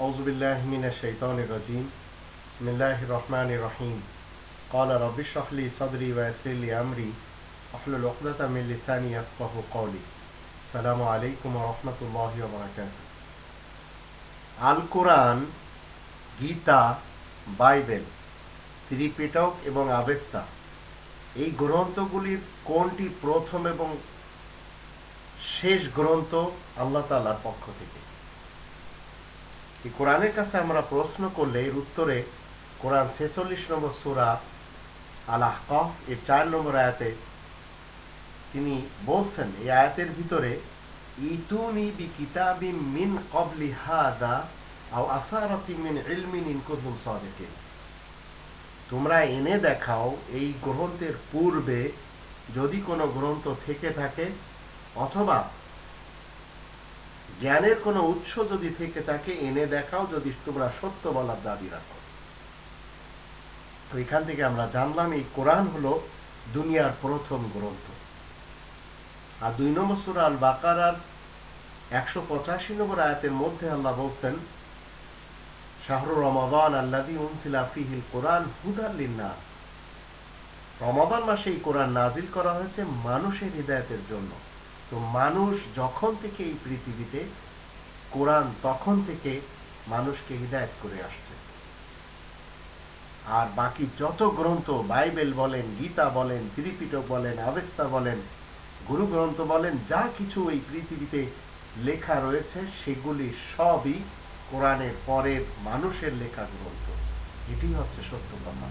أعوذ بالله من الشيطان الرجيم بسم الله الرحمن الرحيم قال رب اشرح لي صدري ويسر لي أمري واحلل عقدة من لساني يفقه قولي السلام عليكم ورحمة الله وبركاته Al Quran Gita Bible Tripitaka এবং Avesta এই গ্রন্থগুলির কোনটি প্রথম এবং শেষ গ্রন্থ আল্লাহ তাআলার পক্ষ থেকে এই কোরআনের কাছে আমরা প্রশ্ন করলে এর উত্তরে কোরআন ছেচল্লিশ নম্বর সুরা আল আহকাফ এর চার নম্বর আয়াতে তিনি বলছেন, এই আয়াতের ভিতরে, ইতুনি বি কিতাবি মিন কবলি হাদা আও আসারাতি মিন ইলমিন ইন কুনতুম সাদিকিন। তোমরা এনে দেখাও এই গ্রন্থের পূর্বে যদি কোনো গ্রন্থ থেকে থাকে, অথবা জ্ঞানের কোনো উৎস যদি থেকে থাকে এনে দেখাও, যদি তোমরা সত্য বলার দাবি রাখো। তো এখান থেকে আমরা জানলাম, এই কোরআন হলো দুনিয়ার প্রথম গ্রন্থ। আর দুই নম্বর সুরা আল বাকারার একশো পঁচাশি নম্বর আয়াতের মধ্যে আল্লাহ বলছেন, শাহরু রমাদান আল্লাদি উনসিলা ফিহিল কোরআন হুদাল্লিন্না রমাদান মাসে এই কোরআন নাজিল করা হয়েছে মানুষের হৃদায়তের জন্য। তো মানুষ যখন থেকে এই পৃথিবীতে, কোরআন তখন থেকে মানুষকে হৃদায়ত করে আসছে। আর বাকি যত গ্রন্থ, বাইবেল বলেন, গীতা বলেন, ত্রিপিটক বলেন, আবেস্তা বলেন গুরু গ্রন্থ বলেন, যা কিছু এই পৃথিবীতে লেখা রয়েছে, সেগুলি সবই কোরআনের পরের মানুষের লেখা গ্রন্থ। এটি হচ্ছে সত্য কথা